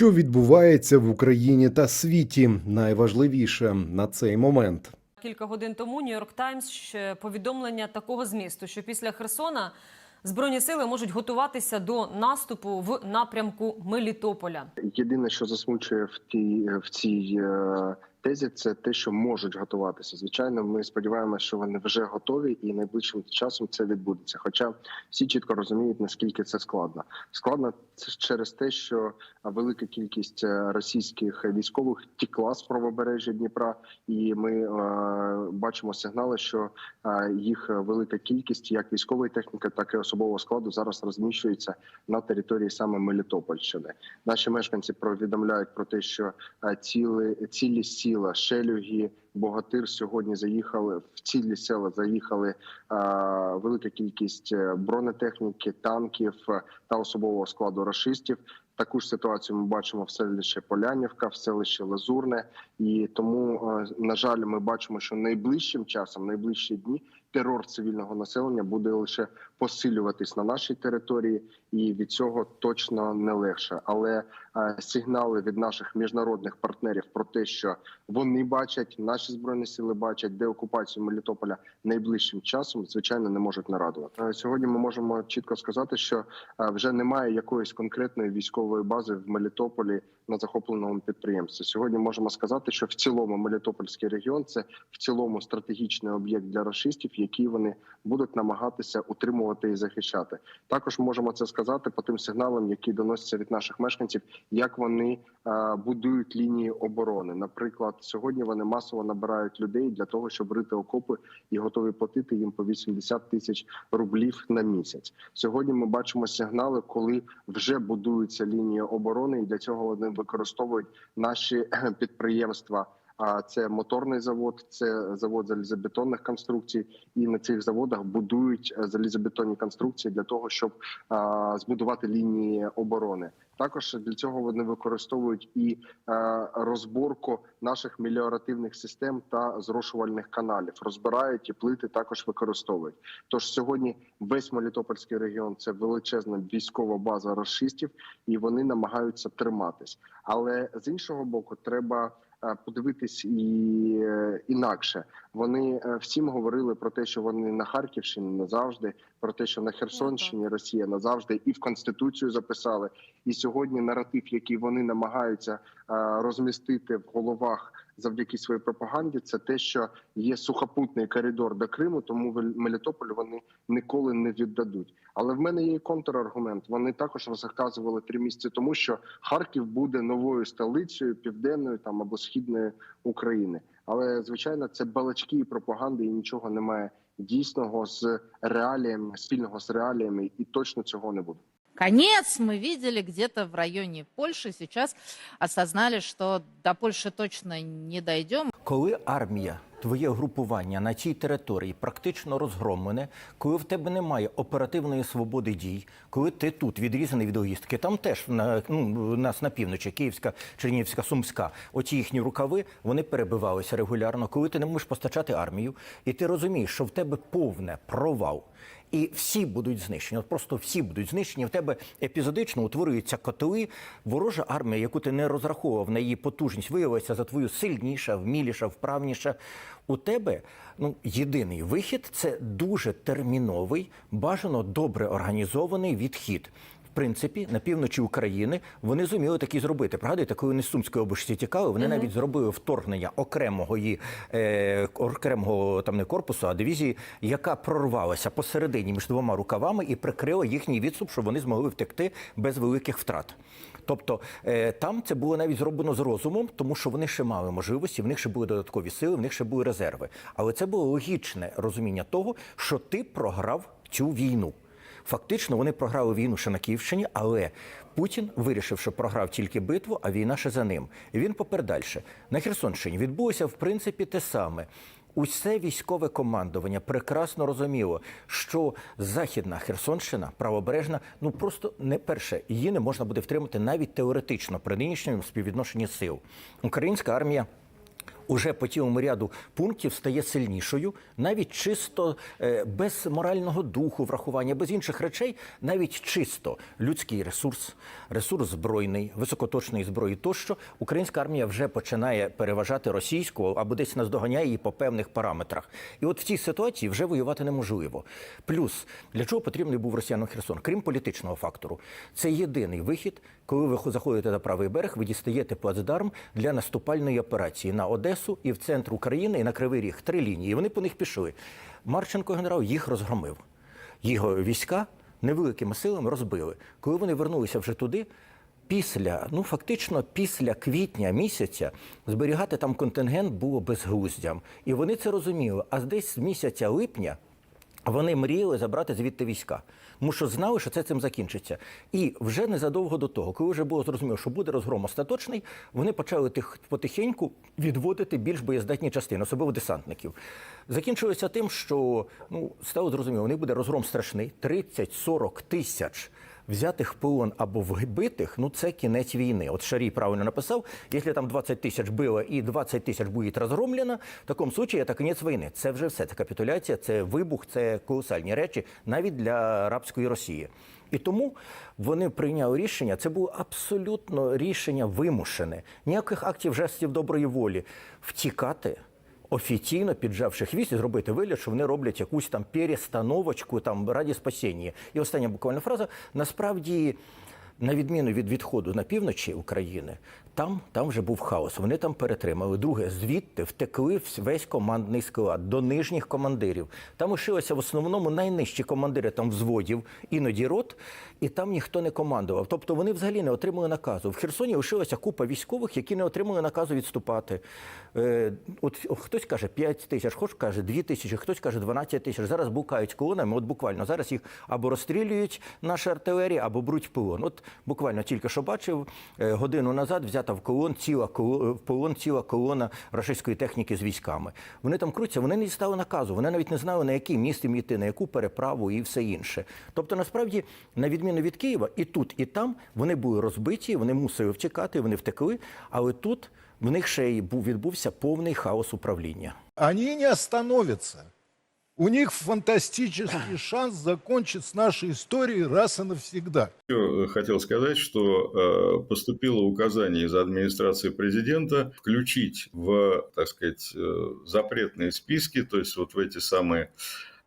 Що відбувається в Україні та світі? Найважливіше на цей момент. Кілька годин тому Нью-Йорк Таймс ще повідомлення такого змісту, що після Херсона збройні сили можуть готуватися до наступу в напрямку Мелітополя. Єдине, що засмучує в тій в цій е, тезі, це те, що можуть готуватися. Звичайно, ми сподіваємося, що вони вже готові, і найближчим часом це відбудеться. Хоча всі чітко розуміють, наскільки це складно. Складно через те, що велика кількість е, російських військових тікла з правобережжя Дніпра, і ми е, бачимо сигнали, що е, їх велика кількість, як військової техніки, так і особового складу, зараз розміщується на території саме Мелітопольщини. Наші мешканці повідомляють про те, що ціли цілі сіла, шелюги, богатир сьогодні заїхали в цілі села. Заїхали е, велика кількість е, бронетехніки, танків е, та особового складу рашистів. Таку ж ситуацію ми бачимо в селищі Полянівка, в селищі Лазурне, і тому на жаль, ми бачимо, що найближчим часом, найближчі дні, терор цивільного населення буде лише посилюватись на нашій території, і від цього точно не легше. Але сигнали від наших міжнародних партнерів про те, що вони бачать, наші збройні сили бачать деокупацію Мелітополя найближчим часом, звичайно, не можуть нарадувати. Е, Сьогодні ми можемо чітко сказати, що е, вже немає якоїсь конкретної військової бази в Мелітополі на захопленому підприємстві. Сьогодні можемо сказати, що в цілому Мелітопольський регіон це в цілому стратегічний об'єкт для рашистів, який вони будуть намагатися утримувати і захищати. Також можемо це сказати по тим сигналам, які доносяться від наших мешканців, як вони е, будують лінії оборони. Наприклад, сьогодні вони масово набирають людей для того, щоб рити окопи і готові платити їм по 80 тисяч рублів на місяць. Сьогодні ми бачимо сигнали, коли вже будуються лінії оборони, і для цього вони використовують наші підприємства. А це моторний завод, це завод залізобетонних конструкцій, і на цих заводах будують е, залізобетонні конструкції для того, щоб збудувати лінії оборони. Також для цього вони використовують і е, розборку наших меліоративних систем та зрошувальних каналів. Розбирають і плити також використовують. Тож сьогодні весь Мелітопольський регіон це величезна військова база расистів, і вони намагаються триматись. Але з іншого боку, треба подивитись і е, інакше. Вони е, всім говорили про те, що вони на Харківщині назавжди, про те, що на Херсонщині Росія назавжди, і в конституцію записали. І сьогодні наратив, який вони намагаються е, розмістити в головах завдяки своїй пропаганді, це те, що є сухопутний коридор до Криму, тому Мелітополь вони ніколи не віддадуть. Але в мене є і контраргумент. Вони також розказували три місяці тому, що Харків буде новою столицею південної там або східної України. Але звичайно, це балачки і пропаганди, і нічого немає дійсного з реаліями, спільного з реаліями, і точно цього не буде. Конец мы видели где-то в районе Польши. Сейчас осознали, что до Польши точно не дойдем. Коли армія, твоє групування на цій території практично розгромлене, коли в тебе немає оперативної свободи дій, коли ти тут відрізаний від логістики, там теж на ну, нас на півночі, Київська, Чернігівська, Сумська, оці їхні рукави вони перебивалися регулярно. Коли ти не можеш постачати армію, і ти розумієш, що в тебе повне провал. І всі будуть знищені. От просто всі будуть знищені. В тебе епізодично утворюються котли. Ворожа армія, яку ти не розраховував на її потужність, виявилася за твою сильніша, вміліша, вправніша. У тебе ну єдиний вихід це дуже терміновий, бажано добре організований відхід. В принципі, на півночі України вони зуміли такі зробити. Пригадуєте, коли вони з Сумської області тікали, вони навіть зробили вторгнення окремого її е, окремого там не корпусу, а дивізії, яка прорвалася посередині між двома рукавами і прикрила їхній відступ, щоб вони змогли втекти без великих втрат. Тобто е, там це було навіть зроблено з розумом, тому що вони ще мали можливості, в них ще були додаткові сили, в них ще були резерви. Але це було логічне розуміння того, що ти програв цю війну. Фактично вони програли війну ще на Київщині, але Путін вирішив, що програв тільки битву, а війна ще за ним. І він попередальше. На Херсонщині відбулося в принципі те саме. Усе військове командування прекрасно розуміло, що західна Херсонщина, правобережна, ну просто не перше, її не можна буде втримати навіть теоретично при нинішньому співвідношенні сил. Українська армія уже по цілому ряду пунктів стає сильнішою, навіть чисто е, без морального духу, врахування, без інших речей, навіть чисто людський ресурс, ресурс збройний, високоточної зброї, тощо українська армія вже починає переважати російську або десь наздоганяє її по певних параметрах. І от в цій ситуації вже воювати неможливо. Плюс для чого потрібний був росіянам Херсон, крім політичного фактору, це єдиний вихід, коли ви заходите на правий берег, ви дістаєте плацдарм для наступальної операції на Одесу і в центр України, і на Кривий Ріг. Три лінії. Вони по них пішли. Марченко генерал їх розгромив. Його війська невеликими силами розбили. Коли вони вернулися вже туди, після, ну фактично, після квітня місяця зберігати там контингент було безглуздям. І вони це розуміли. А десь з місяця липня. Вони мріяли забрати звідти війська, тому що знали, що це цим закінчиться. І вже незадовго до того, коли вже було зрозуміло, що буде розгром остаточний, вони почали тих потихеньку відводити більш боєздатні частини, особливо десантників. Закінчилося тим, що ну стало зрозуміло, у них буде розгром страшний 30-40 тисяч. Взятих в полон або вбитих, ну це кінець війни. От Шарій правильно написав, якщо там 20 тисяч було і 20 тисяч буде розгромлено, в такому случаї це кінець війни. Це вже все. Це капітуляція, це вибух, це колосальні речі, навіть для арабської Росії. І тому вони прийняли рішення. Це було абсолютно рішення вимушене. Ніяких актів жестів доброї волі втікати офіційно піджавши хвіст і зробити вигляд, що вони роблять якусь там перестановочку там раді спасіння. І остання буквально фраза. Насправді, на відміну від відходу на півночі України, там, там вже був хаос. Вони там перетримали. Друге, звідти втекли весь командний склад до нижніх командирів. Там лишилися в основному найнижчі командири там взводів, іноді рот, і там ніхто не командував. Тобто вони взагалі не отримали наказу. В Херсоні лишилася купа військових, які не отримали наказу відступати. Е, от хтось каже 5 тисяч, хтось каже 2 тисячі, хтось каже 12 тисяч. Зараз букають колонами. От буквально зараз їх або розстрілюють наша артилерія, або беруть в полон. От буквально тільки що бачив е, годину назад взята в колон ціла коло- в полон ціла колона рашистської техніки з військами. Вони там крутяться, вони не дістали наказу. Вони навіть не знали на який міст їм йти, на яку переправу і все інше. Тобто, насправді, на відміну від Києва, і тут, і там вони були розбиті, вони мусили втікати, вони втекли. Але тут в них ще й був відбувся повний хаос управління. Они не остановятся. У них фантастический шанс закончить с нашей историей раз и навсегда. Еще хотел сказать, что э, поступило указание из администрации президента включить в, так сказать, э, запретные списки, то есть вот в эти самые э,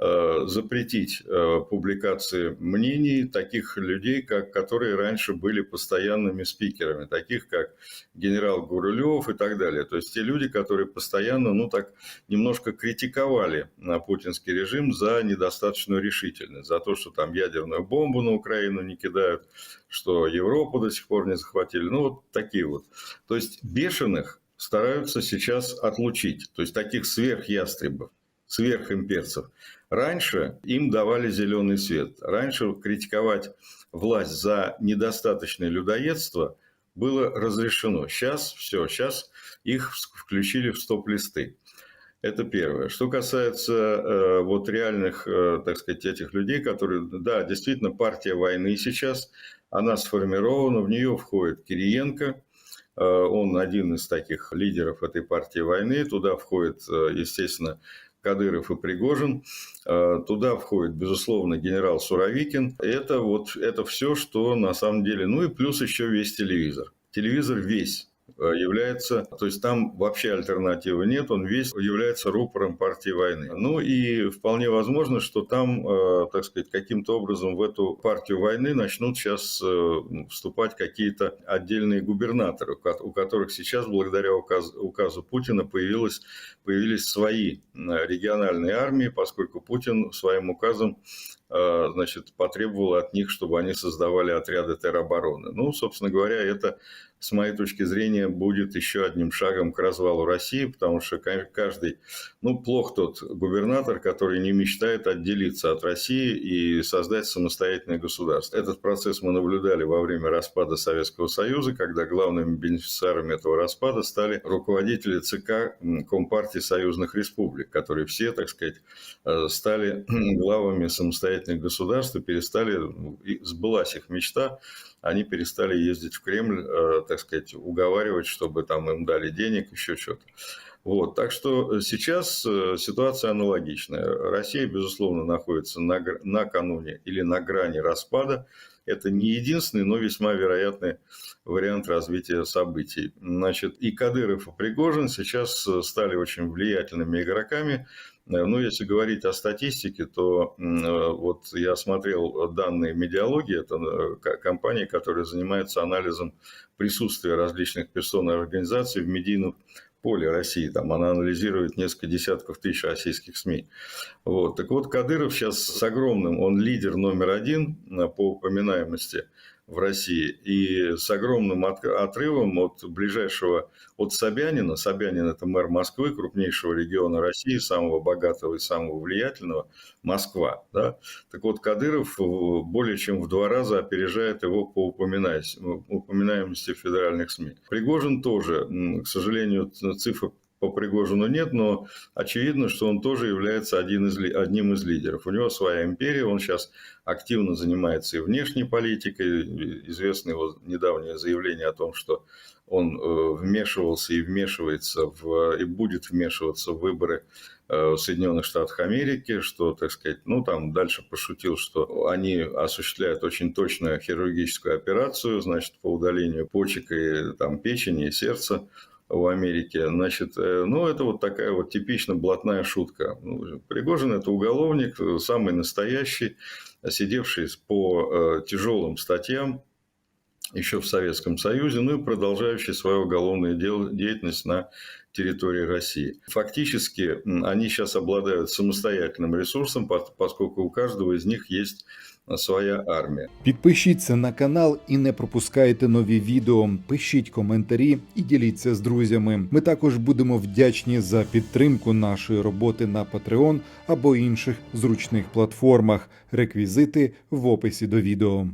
запретить э, публикации мнений таких людей, как, которые раньше были постоянными спикерами, таких как генерал Гурулев и так далее. То есть те люди, которые постоянно, ну так, немножко критиковали путинский режим за недостаточную решительность, за то, что там ядерную бомбу на Украину не кидают, что Европу до сих пор не захватили. Ну, вот такие вот. То есть бешеных стараются сейчас отлучить, то есть таких сверхястребов, сверхимперцев. Раньше им давали зеленый свет. Раньше критиковать власть за недостаточное людоедство было разрешено. Сейчас все, сейчас их включили в стоп-листы. Это первое. Что касается э, вот реальных, э, так сказать, этих людей, которые, да, действительно, партия войны сейчас, она сформирована, в нее входит Кириенко, э, он один из таких лидеров этой партии войны, туда входит, э, естественно, Кадыров и Пригожин. Э, Туда входит, безусловно, генерал Суровикин. Это вот это все, что на самом деле. Ну и плюс еще весь телевизор. Телевизор весь э, является, то есть там вообще альтернативы нет, он весь является рупором партии войны. Ну и вполне возможно, что там, э, так сказать, каким-то образом в эту партию войны начнут сейчас э, вступать какие-то отдельные губернаторы, у ко- у которых сейчас, благодаря указ- указу Путина, появилось, появились свои э, региональные армии, поскольку Путин своим указом э, значит, потребовал от них, чтобы они создавали отряды теробороны. Ну, собственно говоря, это, с моей точки зрения, будет еще одним шагом к развалу России, потому что ка- каждый, ну, плох тот губернатор, который не мечтает отделиться от России и создать самостоятельное государство. Этот процесс мы наблюдали во время распада Советского Союза, когда главными бенефициарами этого распада стали руководители ЦК Компартии союзных республик, которые все, так сказать, э, стали главами самостоятельных государств и перестали, ну, сбылась их мечта, они перестали ездить в Кремль, э, так сказать, уговаривать, чтобы там им дали денег, еще что-то. Вот, так что сейчас э, ситуация аналогичная. Россия, безусловно, находится на, накануне или на грани распада. Это не единственный, но весьма вероятный вариант развития событий. Значит, и Кадыров, и Пригожин сейчас э, стали очень влиятельными игроками. Э, Ну, если говорить о статистике, то э, вот я смотрел данные медиалогии, это э, ко- компания, которая занимается анализом присутствия различных персон и организаций в медийном поле России. Там она анализирует несколько десятков тысяч российских СМИ. Вот. Так вот, Кадыров сейчас с огромным, он лидер номер один по упоминаемости в России и с огромным от- отрывом от ближайшего, от Собянина, Собянин это мэр Москвы, крупнейшего региона России, самого богатого и самого влиятельного, Москва. Да? Так вот, Кадыров более чем в два раза опережает его по упоминаемости в федеральных СМИ. Пригожин тоже, к сожалению, цифр по Пригожину нет, но очевидно, что он тоже является один из, одним из лидеров. У него своя империя, он сейчас активно занимается и внешней политикой. Известно его недавнее заявление о том, что он э, вмешивался и вмешивается в, и будет вмешиваться в выборы э, в Соединенных Штатах Америки, что, так сказать, ну, там дальше пошутил, что они осуществляют очень точную хирургическую операцию, значит, по удалению почек и там печени и сердца в Америке. Значит, э, ну, это вот такая вот типично блатная шутка. Ну, Пригожин – это уголовник, э, самый настоящий, сидевший по э, тяжелым статьям еще в Советском Союзе, ну и продолжающий свою уголовную деятельность на территории России. Фактически они сейчас обладают самостоятельным ресурсом, пос- поскольку у каждого из них есть своя армия. Підпишіться на канал і не пропускайте нові відео. Пишіть коментарі і діліться з друзями. Ми також будемо вдячні за підтримку нашої роботи на Patreon або інших зручних платформах. Реквізити в описі до відео.